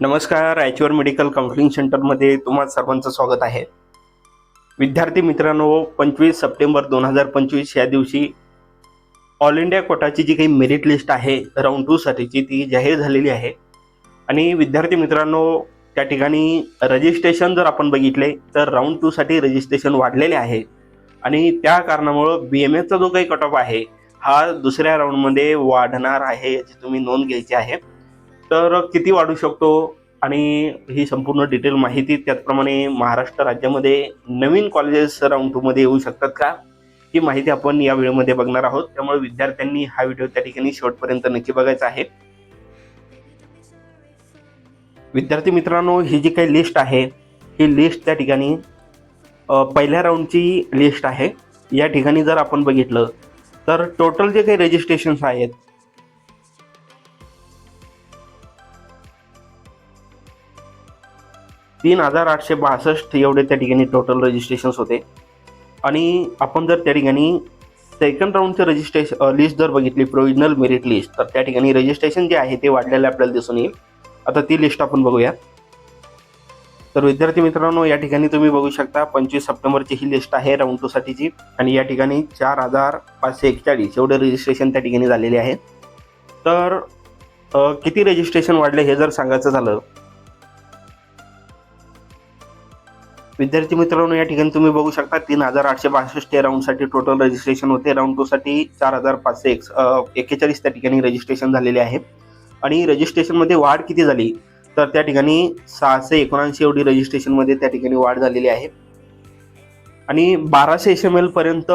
नमस्कार Raichur medical counselling सेंटरमध्ये तुम्हा सर्वांचं स्वागत आहे. विद्यार्थी मित्रांनो पंचवीस सप्टेंबर दोन हजार पंचवीस या दिवशी ऑल इंडिया कोटाची जी काही मेरिट लिस्ट आहे राऊंड टूसाठीची ती जाहीर झालेली आहे. आणि विद्यार्थी मित्रांनो त्या ठिकाणी रजिस्ट्रेशन जर आपण बघितले तर राऊंड टूसाठी रजिस्ट्रेशन वाढलेले आहे. आणि त्या कारणामुळं बी एम एचा जो काही कट ऑफ आहे हा दुसऱ्या राऊंडमध्ये वाढणार आहे याची तुम्ही नोंद घ्यायची आहे. तर किती वाढू शकतो? आणि ही संपूर्ण डिटेल माहिती त्याचप्रमाणे महाराष्ट्र राज्यामध्ये नवीन कॉलेजेस राऊंड टूमध्ये येऊ शकतात का? ही माहिती आपण या व्हिडिओमध्ये बघणार आहोत. त्यामुळे विद्यार्थ्यांनी हा व्हिडिओ त्या ठिकाणी शेवटपर्यंत नक्की बघायचा आहे. विद्यार्थी मित्रांनो ही जी काही लिस्ट आहे ही लिस्ट त्या ठिकाणी पहिल्या राऊंडची लिस्ट आहे. या ठिकाणी जर आपण बघितलं तर टोटल जे काही रजिस्ट्रेशन्स आहेत तीन हजार आठशे बासष्ट एवढे त्या ठिकाणी टोटल रजिस्ट्रेशन्स होते. आणि आपण जर त्या ठिकाणी सेकंड राऊंडचे रजिस्ट्रेशन लिस्ट जर बघितली प्रोविजनल मेरिट लिस्ट तर त्या ठिकाणी रजिस्ट्रेशन जे आहे ते वाढलेलं आपल्याला दिसून येईल. आता ती लिस्ट आपण बघूया. तर विद्यार्थी मित्रांनो या ठिकाणी तुम्ही बघू शकता पंचवीस सप्टेंबरची ही लिस्ट आहे राऊंड टू साठीची. आणि या ठिकाणी चार हजार पाचशे एकचाळीस एवढे रजिस्ट्रेशन त्या ठिकाणी झालेले आहे. तर किती रजिस्ट्रेशन वाढले हे जर सांगायचं झालं विद्यार्थी मित्रांनो या ठिकाणी तुम्ही बघू शकता तीन हजार आठशे बासष्ट या राऊंडसाठी टोटल रजिस्ट्रेशन होते. राऊंड टू साठी चार हजार पाचशे एक एक्केचाळीस त्या ठिकाणी रजिस्ट्रेशन झालेले आहे. आणि रजिस्ट्रेशनमध्ये वाढ किती झाली? तर त्या ठिकाणी सहाशे एकोणऐंशी एवढी रजिस्ट्रेशनमध्ये त्या ठिकाणी वाढ झालेली आहे. आणि बाराशे एस एम एल पर्यंत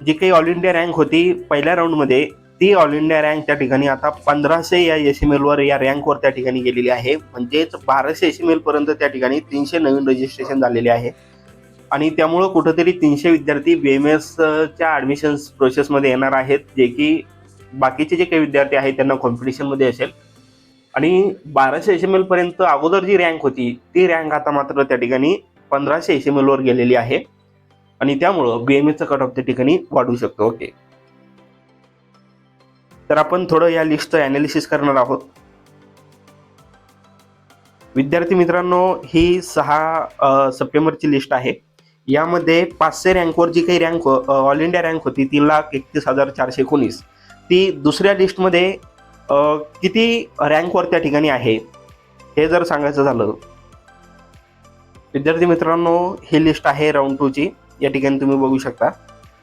जी काही ऑल इंडिया रँक होती पहिल्या राऊंडमध्ये ती ऑल इंडिया रँक त्या ठिकाणी आता पंधराशे या एस एम एलवर या रँकवर त्या ठिकाणी गेलेली आहे. म्हणजेच बाराशे एस एम एलपर्यंत त्या ठिकाणी तीनशे नवीन रजिस्ट्रेशन झालेले आहे. आणि त्यामुळं कुठंतरी तीनशे विद्यार्थी बी एम एसच्या ॲडमिशन्स प्रोसेसमध्ये येणार आहेत जे की बाकीचे जे काही विद्यार्थी आहेत त्यांना कॉम्पिटिशनमध्ये असेल. आणि बाराशे एस एम एलपर्यंत अगोदर जी रँक होती ती रँक आता मात्र त्या ठिकाणी पंधराशे एस एम एलवर गेलेली आहे. आणि त्यामुळं बी एम एसचं कट ऑफ त्या ठिकाणी वाढू शकतो ओके तर आपण थोडं या लिस्टचं ॲनालिसिस करणार आहोत. विद्यार्थी मित्रांनो ही सहा सप्टेंबरची लिस्ट आहे. यामध्ये पाचशे रँकवर जी काही रँक ऑल इंडिया रँक होती तीन लाख एकतीस हजार चारशे एकोणीस. ती दुसऱ्या लिस्टमध्ये किती रँकवर त्या ठिकाणी आहे हे जर सांगायचं झालं. विद्यार्थी मित्रांनो ही लिस्ट आहे राऊंड टूची या ठिकाणी तुम्ही बघू शकता.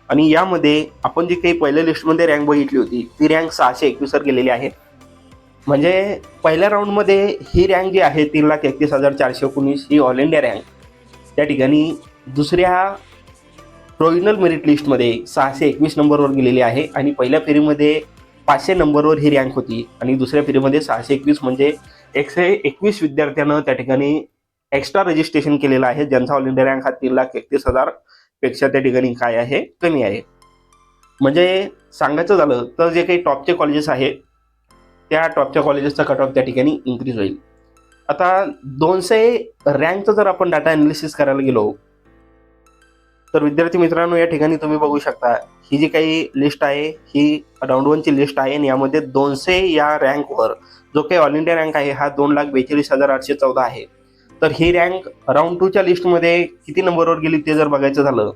आणि यामध्ये आपण जी काही पहिल्या लिस्टमध्ये रँक बघितली होती ती रँक सहाशे एकवीसवर गेलेली आहे. म्हणजे पहिल्या राऊंडमध्ये ही रँक जी आहे तीन लाख एकतीस हजार चारशे एकोणीस ही ऑल इंडिया रँक त्या ठिकाणी दुसऱ्या प्रोविजनल मेरिट लिस्टमध्ये सहाशे एकवीस नंबरवर गेलेली आहे आणि पहिल्या फेरीमध्ये पाचशे नंबरवर ही रँक होती आणि दुसऱ्या फेरीमध्ये सहाशे एकवीस म्हणजे एकशे एकवीस विद्यार्थ्यानं त्या ठिकाणी एक्स्ट्रा रजिस्ट्रेशन केलेलं आहे. ज्यांचा ऑल इंडिया रँक हा तीन लाख एकतीस हजार पेक्षा त्या ठिकाणी काय आहे? कमी आहे. म्हणजे सांगायचं झालं तर जे काही टॉपचे कॉलेजेस आहेत त्या टॉपच्या कॉलेजेसचा कट ऑफ त्या ठिकाणी इन्क्रीज होईल. आता दोनशे रँकचं जर आपण डाटा अनालिसिस करायला गेलो तर विद्यार्थी मित्रांनो या ठिकाणी तुम्ही बघू शकता ही जी काही लिस्ट आहे ही राऊंड वनची लिस्ट आहे आणि यामध्ये दोनशे या रँकवर जो काही ऑल इंडिया रँक आहे हा दोन लाख बेचाळीस हजार आठशे चौदा आहे. तर ही रँक राऊंड टूच्या लिस्टमध्ये किती नंबरवर गेली ते जर बघायचं झालं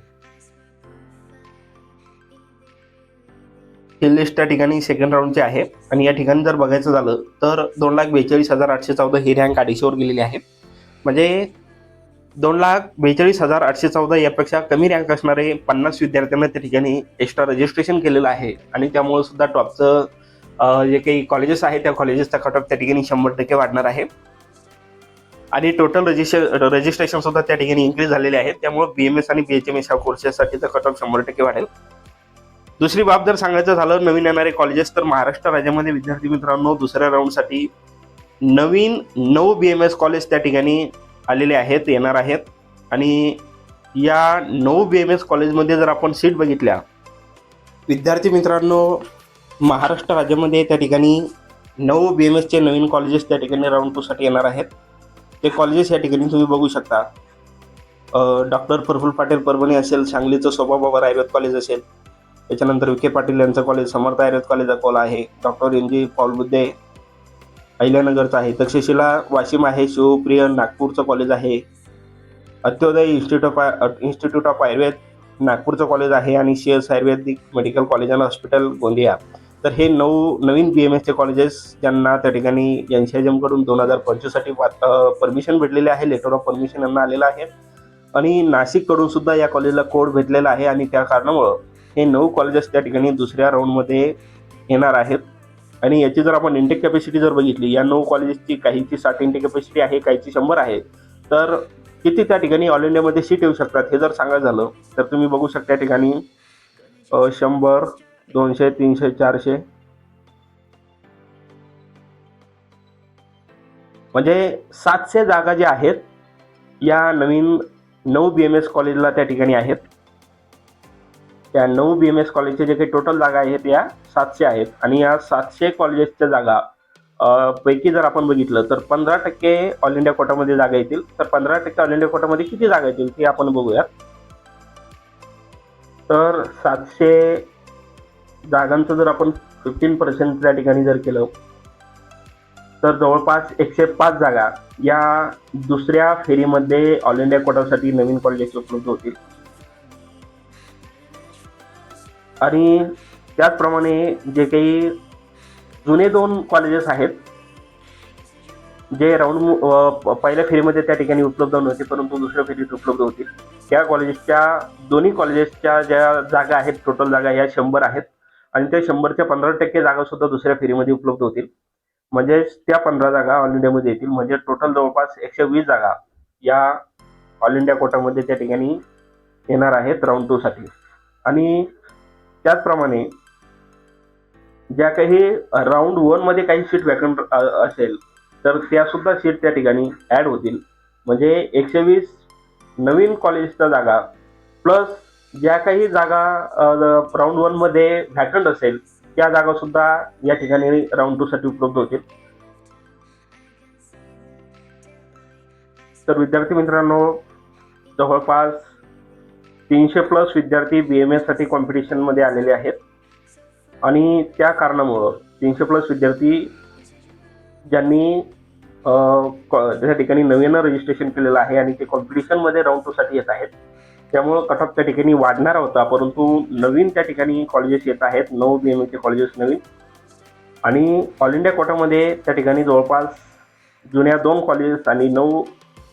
ही लिस्ट त्या ठिकाणी सेकंड राऊंडची आहे. आणि या ठिकाणी जर बघायचं झालं तर दोन लाख बेचाळीस हजार आठशे चौदा ही रँक अडीचशेवर गेलेली आहे. म्हणजे दोन लाख बेचाळीस हजार आठशे चौदा यापेक्षा कमी रँक असणारे पन्नास विद्यार्थ्यांना त्या ठिकाणी एक्स्ट्रा रजिस्ट्रेशन केलेलं आहे. आणि त्यामुळे सुद्धा टॉपचं जे काही कॉलेजेस आहे त्या कॉलेजेसचा कट ऑफ त्या ठिकाणी शंभर टक्के वाढणार आहे. आणि टोटल रजिस्ट्रे रजिस्ट्रेशन सुद्धा त्या ठिकाणी इन्क्रीज झालेले आहेत. त्यामुळे बी एम एस आणि बी एच एम एस कोर्सेससाठी तर कट ऑफ शंभर टक्के वाढेल. दुसरी बाब जर सांगायचं झालं नवीन येणारे कॉलेजेस तर महाराष्ट्र राज्यामध्ये विद्यार्थी मित्रांनो दुसऱ्या राऊंडसाठी नवीन नऊ बी एम एस कॉलेज त्या ठिकाणी आलेले आहेत येणार आहेत. आणि या नऊ बी एम एस कॉलेजमध्ये जर आपण सीट बघितल्या विद्यार्थी मित्रांनो महाराष्ट्र राज्यामध्ये त्या ठिकाणी नऊ बी एम एसचे नवीन कॉलेजेस त्या ठिकाणी राऊंड टूसाठी येणार आहेत. ते कॉलेजेस या ठिकाणी तुम्ही बघू शकता. डॉक्टर प्रफुल्ल पाटील परभणी असेल सांगलीचं सोबाबाबा आयुर्वेद कॉलेज असेल. त्याच्यानंतर विखे पाटील यांचं कॉलेज समर्थ आयुर्वेद कॉलेज अकोला आहे. डॉक्टर एन जी पॉल बुद्धे अहिल्यानगरचं आहे. तक्षशिला वाशिम आहे शिवप्रिय नागपूरचं कॉलेज आहे. Atyodaya institute of institute of Ayurved नागपूरचं कॉलेज आहे आणि शेअर्स आयुर्वेदिक मेडिकल कॉलेज आणि हॉस्पिटल गोंदिया. तर हे नऊ नवीन बी एम एसचे कॉलेजेस ज्यांना त्या ठिकाणी एन सी कडून दोन हजार पंचवीससाठी परमिशन भेटलेले आहे लेटर ऑफ परमिशन यांना आलेलं आहे. आणि नाशिककडून सुद्धा या कॉलेजला कोड भेटलेला आहे आणि त्या कारणामुळं हे नऊ कॉलेजेस त्या ठिकाणी दुसऱ्या राऊंडमध्ये येणार आहेत. आणि याची जर आपण इंटेक कॅपॅसिटी जर बघितली या नऊ कॉलेजेसची काहीची साठ इंटेक कॅपॅसिटी आहे काहीची शंभर आहे तर किती त्या ठिकाणी ऑल इंडियामध्ये सीट येऊ शकतात हे जर सांगायचं झालं तर तुम्ही बघू शकता त्या ठिकाणी शंभर दोनशे तीनशे चारशे. म्हणजे सातशे जागा ज्या आहेत या नवीन नऊ बी एम एस कॉलेजला त्या ठिकाणी आहेत. त्या नऊ बी एम एस कॉलेजच्या जे काही टोटल जागा आहेत या सातशे आहेत. आणि या सातशे कॉलेजेसच्या जागा पैकी जर आपण बघितलं तर पंधरा टक्के ऑल इंडिया कोटामध्ये जागा येतील. तर पंधरा टक्के ऑल इंडिया कोटामध्ये किती जागा येतील ते आपण बघूयात. तर सातशे जागांचं जर आपण फिफ्टीन पर्सेंट त्या ठिकाणी जर केलं तर जवळपास एकशे पाच जागा या दुसऱ्या फेरीमध्ये ऑल इंडिया कोटासाठी नवीन कॉलेजेस उपलब्ध होतील. आणि त्याचप्रमाणे जे काही जुने दोन कॉलेजेस आहेत जे राऊंड पहिल्या फेरीमध्ये त्या ठिकाणी उपलब्ध नव्हते परंतु दुसऱ्या फेरीत उपलब्ध होतील. त्या कॉलेजेसच्या दोन्ही कॉलेजेसच्या ज्या जागा आहेत टोटल जागा या शंभर आहेत. आणि त्या शंभरच्या पंधरा टक्के जागा सुद्धा दुसऱ्या फेरीमध्ये उपलब्ध होतील. म्हणजे त्या पंधरा जागा ऑल इंडियामध्ये येतील. म्हणजे टोटल जवळपास एकशे वीस जागा या ऑल इंडिया कोटामध्ये त्या ठिकाणी येणार आहेत राऊंड टू साठी. आणि त्याचप्रमाणे ज्या काही राऊंड वनमध्ये काही सीट वॅकंट असेल तर त्या सुद्धा सीट त्या ठिकाणी ऍड होतील. म्हणजे एकशे वीस नवीन कॉलेजच्या जागा प्लस ज्या काही जागा राऊंड वनमध्ये व्हॅकंट असेल त्या जागा सुद्धा या ठिकाणी राऊंड टू साठी उपलब्ध होतील. तर विद्यार्थी मित्रांनो जवळपास तीनशे प्लस विद्यार्थी बी एम एससाठी कॉम्पिटिशनमध्ये आलेले आहेत. आणि त्या कारणामुळं तीनशे प्लस विद्यार्थी ज्यांनी अ, त्या ठिकाणी नवीन रजिस्ट्रेशन केलेलं आहे आणि ते कॉम्पिटिशनमध्ये राऊंड टू साठी येत आहेत त्यामुळं कट ऑफ त्या ठिकाणी वाढणारा होता परंतु नवीन त्या ठिकाणी कॉलेजेस येत आहेत नऊ बी एम एचे कॉलेजेस नवीन. आणि ऑल इंडिया कोटामध्ये त्या ठिकाणी जवळपास जुन्या दोन कॉलेजेस आणि नऊ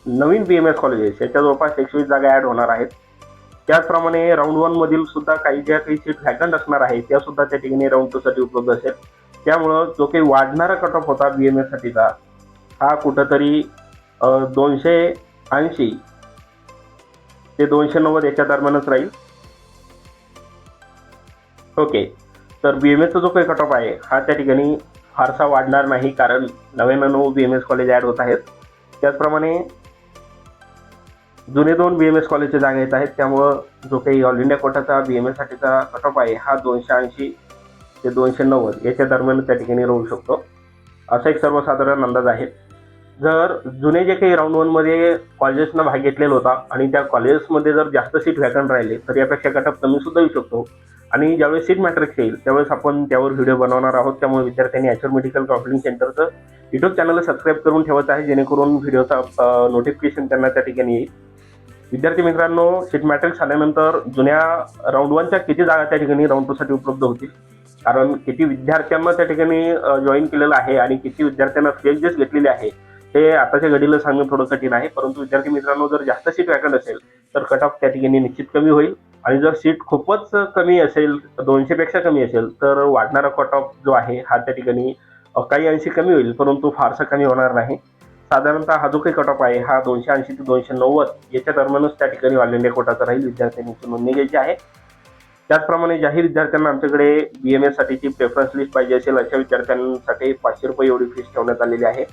नवीन बी एम एस कॉलेजेस याच्या जवळपास एकशे वीस जागा ॲड होणार आहेत. त्याचप्रमाणे राऊंड वनमधील सुद्धा काही ज्या काही सीट व्हॅकंट असणार आहे त्या सुद्धा त्या ठिकाणी राऊंड टू साठी उपलब्ध असेल. त्यामुळं जो काही वाढणारा कट ऑफ होता बी एम एससाठीचा हा कुठंतरी दोनशे ऐंशी ते दोनशे नव्वद याच्या दरम्यानच राहील. ओके तर बी एम एसचा जो काही कट ऑफ आहे हा त्या ठिकाणी फारसा वाढणार नाही कारण नव्यानं नऊ B M S college add होत आहेत. त्याचप्रमाणे जुने दोन बी एम एस कॉलेजच्या जागा येत आहेत. त्यामुळं जो काही ऑल इंडिया कोटाचा बी एम एससाठीचा कट ऑफ आहे हा दोनशे ऐंशी ते दोनशे नव्वद याच्या दरम्यान त्या ठिकाणी राहू शकतो. असा एक सर्वसाधारण अंदाज आहे. जर जुने जे काही राऊंड वनमध्ये कॉलेजेसना भाग घेतलेला होता आणि त्या कॉलेजेसमध्ये जर जास्त सीट व्हॅकंट राहिले तर यापेक्षा गटअप कमी सुद्धा येऊ शकतो. आणि ज्यावेळेस सीट मॅट्रिक्स येईल त्यावेळेस आपण त्यावर व्हिडिओ बनवणार आहोत. त्यामुळे विद्यार्थ्यांनी ॲच्युअर मेडिकल काउन्सिलिंग सेंटरचं युट्यूब चॅनलला सबस्क्राईब करून ठेवायचं आहे जेणेकरून व्हिडिओचा नोटिफिकेशन त्यांना त्या ठिकाणी येईल. विद्यार्थी मित्रांनो सीट मॅट्रिक्स आल्यानंतर जुन्या राऊंड वनच्या किती जागा त्या ठिकाणी राऊंड टूसाठी उपलब्ध होतील? कारण किती विद्यार्थ्यांना त्या ठिकाणी जॉईन केलेलं आहे आणि किती विद्यार्थ्यांना फेजेस घेतलेले आहे? हे आताच्या घडीला सांगणं थोडं कठीण आहे परंतु विद्यार्थी मित्रांनो जर जास्त सीट वॅकंट असेल तर कट ऑफ त्या ठिकाणी निश्चित कमी होईल. आणि जर सीट खूपच कमी असेल दोनशे पेक्षा कमी असेल तर वाढणारा कट ऑफ जो आहे हा त्या ठिकाणी काही अंशी कमी होईल परंतु फारसा कमी होणार नाही. साधारणतः हा जो काही कट ऑफ आहे हा दोनशे ऐंशी ते दोनशे नव्वद याच्या दरम्यानच त्या ठिकाणी ऑल इंडिया कोटाचा राहील विद्यार्थ्यांनी नोंदणी घ्यायची आहे. त्याचप्रमाणे जाहीर विद्यार्थ्यांना आमच्याकडे बी एम एस साठीची प्रेफरन्स लिस्ट पाहिजे असेल अशा विद्यार्थ्यांसाठी पाचशे रुपये एवढी फीस ठेवण्यात आलेली आहे.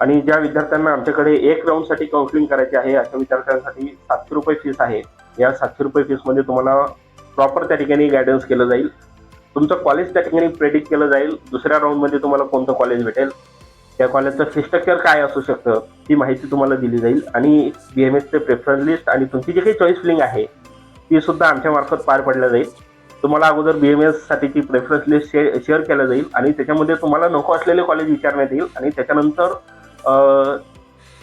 आणि ज्या विद्यार्थ्यांना आमच्याकडे एक राऊंडसाठी काउन्सिलिंग करायची आहे अशा विद्यार्थ्यांसाठी सातशे रुपये फीस आहे. या सातशे रुपये फीसमध्ये तुम्हाला प्रॉपर त्या ठिकाणी गायडन्स केलं जाईल. तुमचं कॉलेज त्या ठिकाणी प्रेडिक्ट केलं जाईल. दुसऱ्या राऊंडमध्ये तुम्हाला कोणतं कॉलेज भेटेल? त्या कॉलेजचं फी स्ट्रक्चर काय असू शकतं? ती माहिती तुम्हाला दिली जाईल. आणि बी एम एसचे प्रेफरन्स लिस्ट आणि तुमची जी काही चॉईस फिलिंग आहे ती सुद्धा आमच्या मार्फत पार पडल्या जाईल. तुम्हाला अगोदर बी एम एससाठीची प्रेफरन्स लिस्ट शेअर केलं जाईल. आणि त्याच्यामध्ये तुम्हाला नको असलेले कॉलेज विचारण्यात येईल. आणि त्याच्यानंतर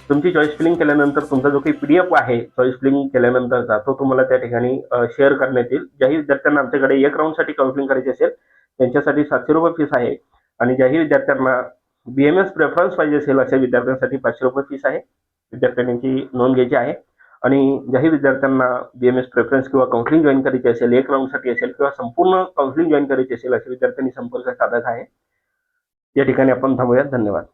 तुमची चॉईस फिलिंग केल्यानंतर तुमचा जो काही पी डी एफ आहे चॉईस फिलिंग केल्यानंतरचा तो तुम्हाला त्या ठिकाणी शेअर करण्यात येईल. ज्याही विद्यार्थ्यांना आमच्याकडे एक राऊंडसाठी काउन्सिलिंग करायची असेल त्यांच्यासाठी सातशे रुपये फीस आहे आणि ज्याही विद्यार्थ्यांना बी एम एस प्रेफरन्स पाहिजे असेल अशा विद्यार्थ्यांसाठी पाचशे रुपये फीस आहे. विद्यार्थ्यांची नोंद घ्यायची आहे. आणि ज्याही विद्यार्थ्यांना बी एम एस प्रेफरन्स किंवा काउन्सिलिंग जॉईन करायची असेल एक राऊंडसाठी असेल किंवा संपूर्ण काउन्सिलिंग जॉईन करायची असेल अशा विद्यार्थ्यांनी संपर्क साधत आहे. या ठिकाणी आपण थांबूयात. धन्यवाद.